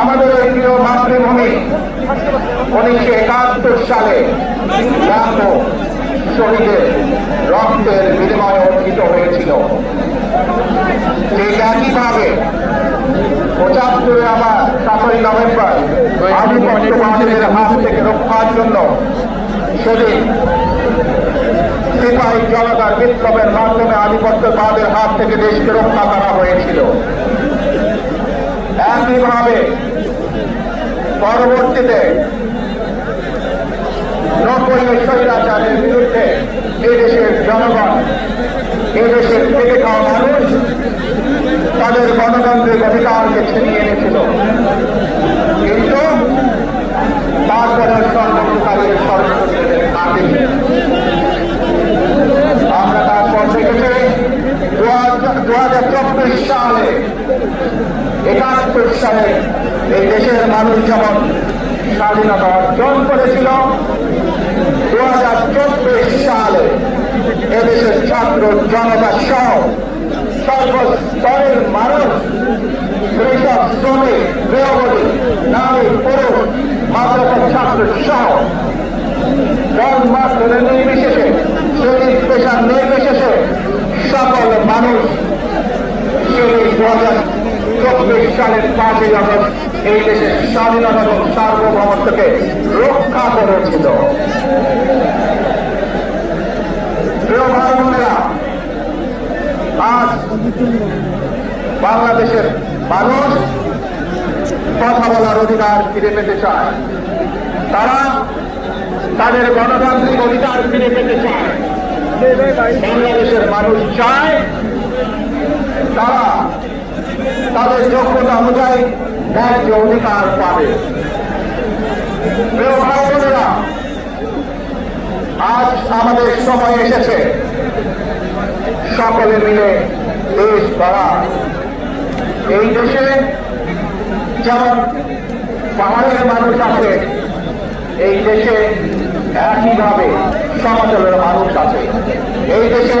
আমাদের এই প্রিয় মাতৃভূমি, উনিশশো একাত্তর সালে লাখ শহীদের রক্তের বিনিময়ে অর্জিত হয়েছিল। ঠিক একইভাবে পঁচাত্তরে আবার সাতই নভেম্বর আধিপত্যবাদের হাত থেকে রক্ষার জন্য সেদিন সিপাহী জনতার বিপ্লবের মাধ্যমে আধিপত্যবাদের হাত থেকে দেশকে রক্ষা করা হয়েছিল। একইভাবে পরবর্তীতে নব্বই স্বৈরাচারের বিরুদ্ধে এদেশের জনগণ, এদেশের খেটে খাওয়া মানুষ তাদের গণতান্ত্রিক অধিকারকে ছিনিয়ে এনেছিল। কিন্তু তারপরে সর্বপ্রকারের সর্বপ্রকারের আদেশ আমরা তারপর দেখেছি দু চব্বিশ সালে একাত্তর সালে এই দেশের মানুষ যেমন স্বাধীনতা অর্জন করেছিল দু হাজার চব্বিশ সালে এদেশের ছাত্র জনতা সহ সর্বস্তরের মানুষ কৃষক, শ্রমিক, গৃহবধূ, নারী, পুরুষ মাদ্রাসার ছাত্র সহ দল মাত্র নির্বিশেষে শরীর পেশার নির্বিশেষে সকল মানুষ সেই দু হাজার চব্বিশ সালের পাঁচই আগস্ট এই দেশের স্বাধীনতা এবং সার্বভৌমত্বকে রক্ষা করেছিল আজ বাংলাদেশের মানুষ কথা বলার অধিকার ফিরে পেতে চায়। তারা তাদের গণতান্ত্রিক অধিকার ফিরে পেতে চায়। বাংলাদেশের মানুষ চায় তারা তাদের যোগ্যতা অনুযায়ী ন্যায্য অধিকার পাবে। আজ আমাদের সময় এসেছে। সকলে মিলে দেশ গড়া। এই দেশে যেমন পাহাড়ের মানুষ আছে, এই দেশে একইভাবে সমাজের মানুষ আছে। এই দেশে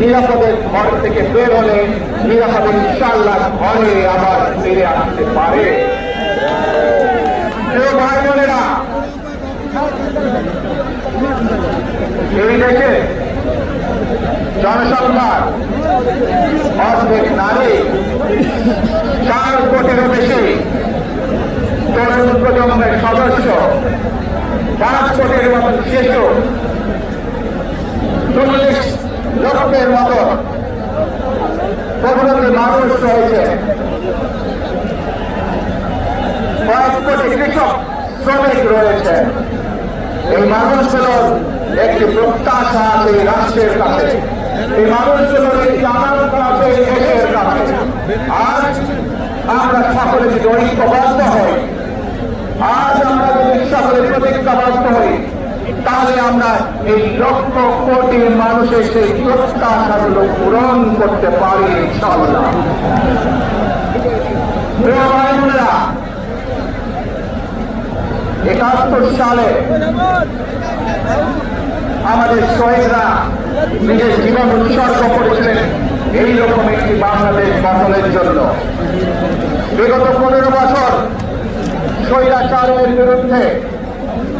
নিরাপদের ঘর থেকে বের হলে নিরাপদে ইনশাল্লাহ ঘরে আবার ফিরে আসতে পারে। ভাই বোনেরা, এই দেশে জনসংখ্যার অর্ধেক নারী, চার কোটিরও বেশি তরুণ প্রজন্মের সদস্য, পাঁচ কোটির মতো শিশু, চল্লিশ লক্ষের মতো। প্রবৃত্তি মানুষ রয়েছে কয়েক কোটি কৃষক একটি প্রত্যাশা আছে রাষ্ট্রের কাছে। এই মানুষগুলোর এই দেশের কাছে। আজ আমরা যদি ঐক্যবদ্ধ হই, আজ আমরা যদি প্রতিজ্ঞাবদ্ধ হই তাহলে আমরা এই লক্ষ কোটি মানুষের সেই প্রত্যাশাগুলো পূরণ করতে পারি একাত্তর সালে আমাদের শহীদরা নিজের জীবন উৎসর্গ করেছিলেন এইরকম একটি বাংলাদেশ গঠনের জন্য। বিগত পনেরো বছর স্বৈরাচারের বিরুদ্ধে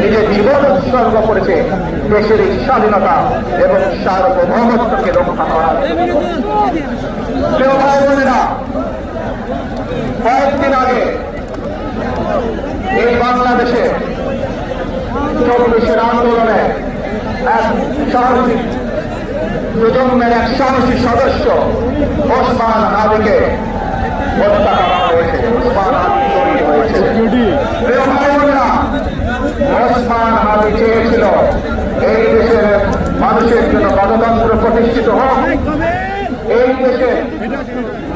নিজের জীবন উৎসর্গ করেছে দেশের এই স্বাধীনতা এবং সার্বভৌমত্বকে রক্ষা করার। ভাই বোনেরা কয়েকদিন আগে এই বাংলাদেশে চব্বিশের আন্দোলনে এক সাহসী প্রজন্মের এক সাহসী সদস্য ওসমান আলীকে হত্যা করা হয়েছে। ওসমান আলী হয়েছে। ওসমান আলী চেয়েছিল। এই দেশের মানুষের জন্য গণতন্ত্র প্রতিষ্ঠিত হোক। এই দেশে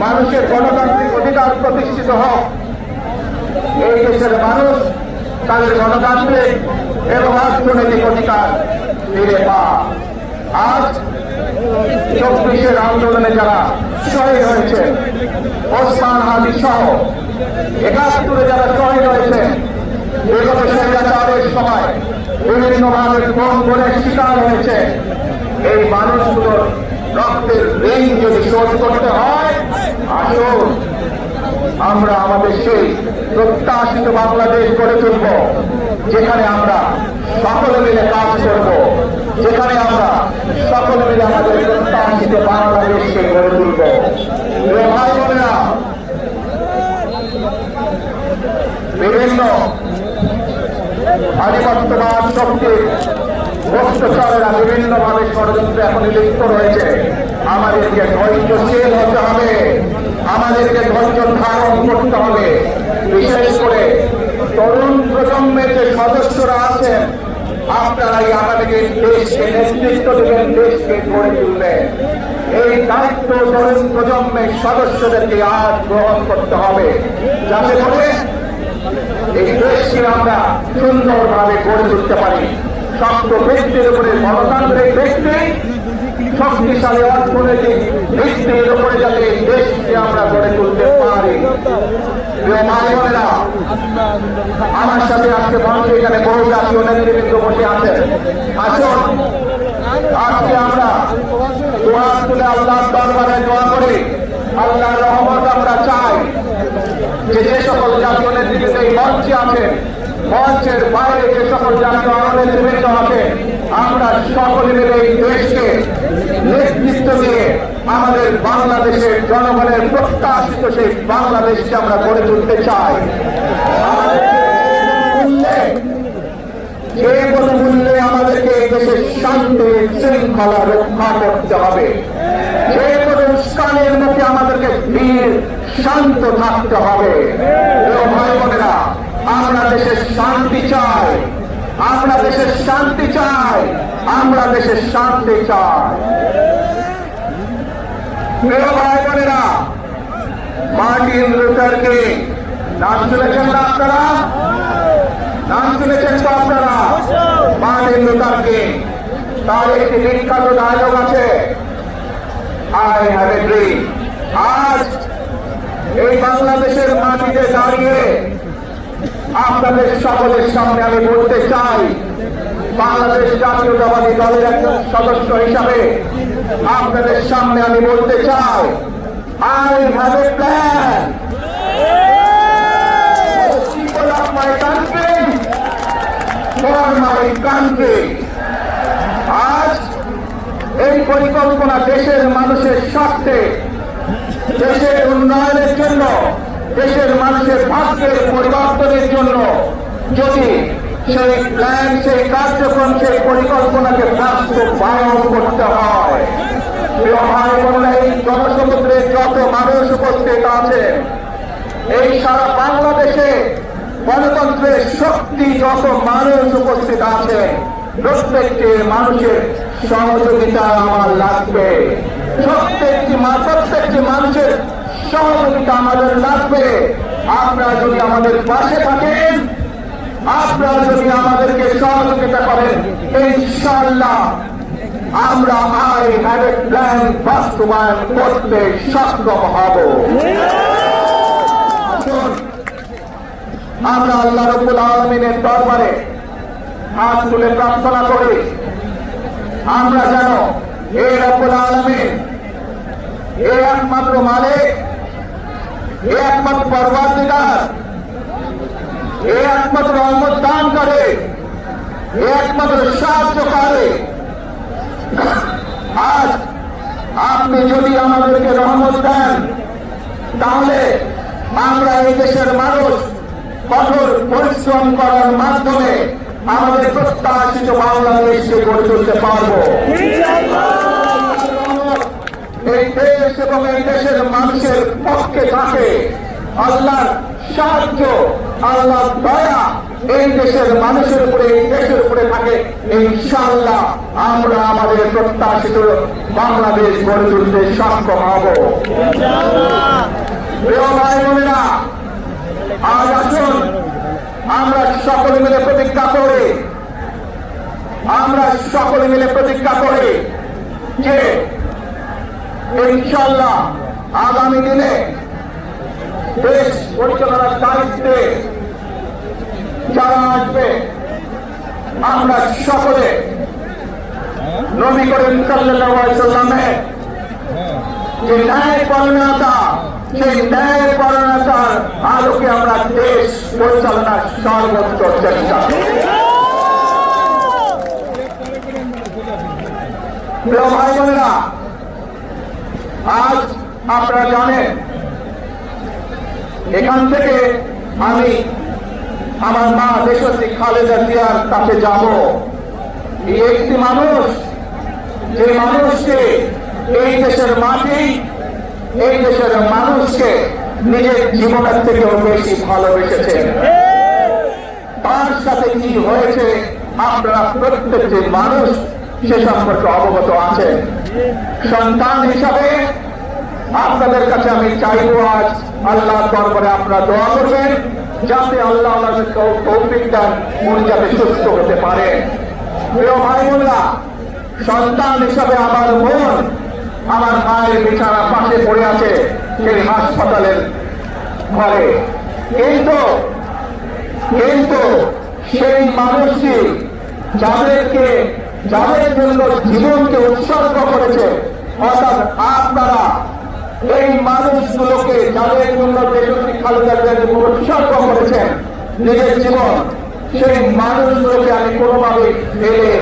মানুষের গণতান্ত্রিক অধিকার প্রতিষ্ঠিত হোক। এই দেশের মানুষ তাদের গণতান্ত্রিক এবং অর্থনৈতিক অধিকার ফিরে পা আজ চব্বিশের আন্দোলনে যারা শহীদ হয়েছে ওসমান হাজি সহ একাত্তরে যারা শহীদ হয়েছে বিগত স্বৈরাচারের শিকার হয়েছে। এই মানুষগুলোর রক্তের ঋণ যদি হয়, আসুন, আমরা আমাদের সেই প্রত্যাশিত বাংলাদেশ গড়ে তুলব, যেখানে আমরা সকলে মিলে কাজ করব, যেখানে আমরা সকলে মিলে আমাদের প্রত্যাশিত বাংলাদেশকে গড়ে তুলব। ভাই বিভিন্ন আধিপত্যবাদ শক্তির ভ্রষ্টচারেরা বিভিন্নভাবে ষড়যন্ত্রে এখন লিপ্ত রয়েছে। আমাদেরকে ধৈর্যশীল হতে হবে। আমাদেরকে ধৈর্য ধারণ করতে হবে। বিশেষ করে তরুণ প্রজন্মের যে সদস্যরা আছেন, আপনারাই আমাদেরকে দেশকে নেতৃত্ব দেবেন, দেশকে গড়ে তুলবেন। এই দায়িত্ব তরুণ প্রজন্মের সদস্যদেরকে আজ গ্রহণ করতে হবে। যাতে করে এই দেশকে আমরা সুন্দরভাবে গড়ে তুলতে পারি। শক্ত ব্যক্তির উপরে গণতান্ত্রিক ব্যক্তি, শক্তিশালী অর্থনৈতিক ভিত্তির উপরে যাতে এই দেশকে আমরা গড়ে তুলতে পারি। আমার সাথে আজকে মঞ্চে এখানে বহু জাতীয় নেতৃবৃন্দ বসে আছেন। আসুন, আজকে আমরা দোয়া তুলে আল্লাহর দরবারে দোয়া করি। আল্লাহর রহমত আমরা চাই যে সকল জাতীয় মঞ্চে আছেন মঞ্চের বাইরে যে সকল জাতীয় নেতৃবৃন্দ আছেন আমরা সকলে মিলে এই দেশকে নেতৃত্ব দিয়ে আমাদের বাংলাদেশের জনগণের প্রত্যাশিত সেই বাংলাদেশকে আমরা গড়ে তুলতে চাই। যে কোনো মূল্যে আমাদেরকে এই দেশের শান্তি, শৃঙ্খলা রক্ষা করতে হবে। যে কোনো উস্কানের মুখে আমাদেরকে ধীর শান্ত থাকতে হবে। ভাই বোনেরা আমরা দেশের শান্তি চাই। আমরা দেশের শান্তি চাই। আমরা দেশের শান্তি চাই। প্রিয় বোনেরা মার্টিন লুথার কিং নাম শুনেছেন না আপনারা? নাম শুনেছেন তো আপনারা? মার্টিন লুথার কিং তার একটি বিখ্যাত ডায়লগ আছে। I have a dream. আজ এই বাংলাদেশের মাটিতে দাঁড়িয়ে আপনাদের সকলের সামনে আমি বলতে চাই, বাংলাদেশ জাতীয়তাবাদী দলের একজন সদস্য হিসাবে আপনাদের সামনে আমি বলতে চাই, আই হ্যাভ এ প্ল্যান। আজ এই পরিকল্পনা দেশের মানুষের স্বার্থে, দেশের উন্নয়নের জন্য দেশের মানুষের ভাগ্যের পরিবর্তনের জন্য যদি সেই প্ল্যান সেই কার্যক্রম, সেই পরিকল্পনাকে বাস্তবায়ন করতে হয়। এই জনসমুদ্রে যত মানুষ উপস্থিত আছে, এই সারা বাংলাদেশে গণতন্ত্রের শক্তি যত মানুষ উপস্থিত আছে, প্রত্যেকটি মানুষের সহযোগিতা আমার লাগবে। প্রত্যেকটি প্রত্যেকটি মানুষের সহযোগিতা আমাদের লাগবে। আপনারা যদি আমাদের পাশে থাকেন, আপনারা যদি আমাদেরকে সহযোগিতা করেন, ইনশাআল্লাহ আমরা আই হ্যাভ এ প্ল্যান বাস্তবায়ন করতে সক্ষম হব। আমরা আল্লাহ রব্বুল আলমিনের দরবারে হাত তুলে প্রার্থনা করি, আমরা যেন এই রব্বুল আলমিন, এ একমাত্র মালিক এ একমাত্র পর্বাধিকার এ একমাত্র রহমত দান করে। একমাত্র সাহায্যকারী আজ আপনি যদি আমাদেরকে রহমত দেন, তাহলে আমরা এই মানুষ কঠোর পরিশ্রম করার মাধ্যমে আমাদের প্রত্যাশিত বাংলাদেশকে গড়ে তুলতে পারব। এই দেশ এবং এই দেশের মানুষের পক্ষে থাকে। আল্লাহর সাহায্য আল্লাহ দয়া এই দেশের মানুষের উপরে, এই দেশের উপরে থাকে। ইনশাআল্লাহ আমরা আমাদের প্রত্যাশিত বাংলাদেশ গড়ে তুলতে সক্ষম হব। আজ আসুন আমরা সকলে মিলে প্রতিজ্ঞা করে, আমরা সকলে মিলে প্রতিজ্ঞা করে যে ইনশাল্লাহ আগামী দিনে দেশ পরিচালনার দায়িত্বে যারা আসবে, আমরা সকলে নবী করিম সাল্লামের যে ন্যায় পরিণতা সেই ন্যায় পরিণতার আলোকে আমরা দেশ পরিচালনার সর্বোচ্চ চেষ্টা ভাই বোনেরা আজ আপনারা জানেন, এখান থেকে আমি আমার মা দেশশ্রী খালেদা জিয়ার কাছে যাব। এই একটি মানুষ, যে মানুষকে এই দেশের মাটি, এই দেশের মানুষকে নিজের জীবনের থেকেও বেশি ভালোবেসেছেন তার সাথে কি হয়েছে, আপনারা প্রত্যেকটি মানুষ সে সম্পর্কে অবগত আছে। সন্তান হিসাবে আপনাদের কাছে আমি চাইব আজ আল্লাহ দরবারে আপনারা দোয়া করবেন, যাতে আল্লাহ উনি যাতে সুস্থ হতে পারে। ভাই সন্তান হিসাবে আমার মন, আমার মায়ের বিছানা পাশে পড়ে আছে সেই হাসপাতালের ঘরে। কিন্তু কিন্তু সেই মানুষটি যাদেরকে যাদের জন্য জীবনকে উৎসর্গ করেছে, অর্থাৎ আপনারা, এই মানুষগুলোকে যাদের জন্য দেশটি খালেদা জিয়াকে উৎসর্গ করেছেন নিজের জীবন, সেই মানুষগুলোকে আমি কোনোভাবে ফেলে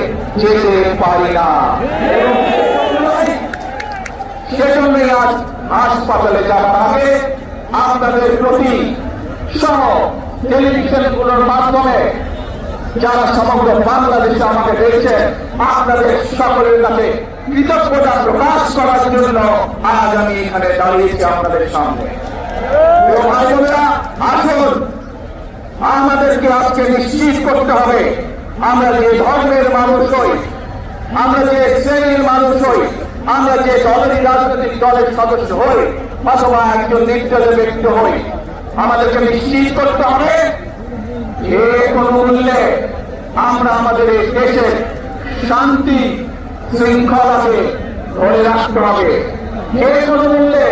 যেতে পারি না। সেজন্যই আজ হাসপাতালে যাওয়ার আগে আপনাদের প্রতি সহ টেলিভিশনগুলোর মাধ্যমে যারা সমগ্র বাংলাদেশে আমাকে দেখছেন আপনাদের সকলের কাছে কৃতজ্ঞতা প্রকাশ করার জন্য আজ আমি এখানে দাঁড়িয়েছি আপনাদের সামনে। আসুন, আমাদেরকে আজকে নিশ্চিত করতে হবে। আমরা যে ধর্মের মানুষ হই, আমরা যে শ্রেণির মানুষ হই, আমরা যে দলেরই রাজনৈতিক দলের সদস্য হই, অথবা একজন নির্দলীয় ব্যক্তি হই, আমাদেরকে নিশ্চিত করতে হবে কোনো মূল্যে আমরা আমাদের এই দেশের শান্তি শৃঙ্খলাকে ধরে রাখতে হবে। যে কোনো মূল্যে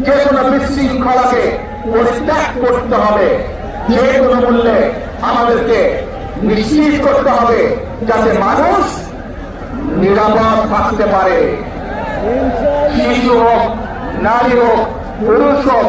যে কোনো বিশৃঙ্খলাকে পরিত্যাগ করতে হবে। যে কোনো মূল্যে আমাদেরকে নিশ্চিত করতে হবে যাতে মানুষ নিরাপদ থাকতে পারে। শিশু হোক, নারী হোক, পুরুষ হোক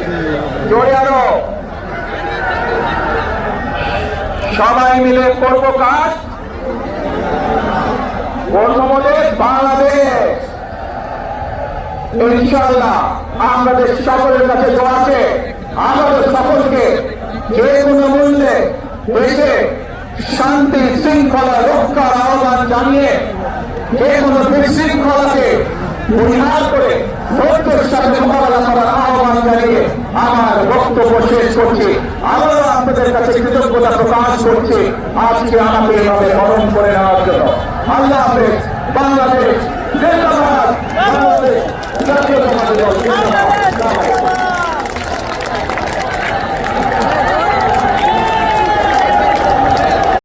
জোরে সবাই মিলে করব কাজ। বাংলাদেশ। ইনশাআল্লাহ আমাদের সকলের কাছে আছে। আমাদের সকলকে যে কোনো মূল্যে দেশে শান্তি, শৃঙ্খলা রক্ষার আহ্বান জানিয়ে যে কোনো বিশৃঙ্খলাকে পরিহার করে ধৈর্যের সাথে মোকাবেলা করার আহ্বান জানিয়ে আমার বক্তব্য শেষ করছি। আবারও আপনাদের কাছে কৃতজ্ঞতা প্রকাশ করছি। আজকে আমাকে এভাবে মরণ করে নেওয়ার জন্য। আল্লাহ হাফেজ, বাংলাদেশ বাংলাদেশ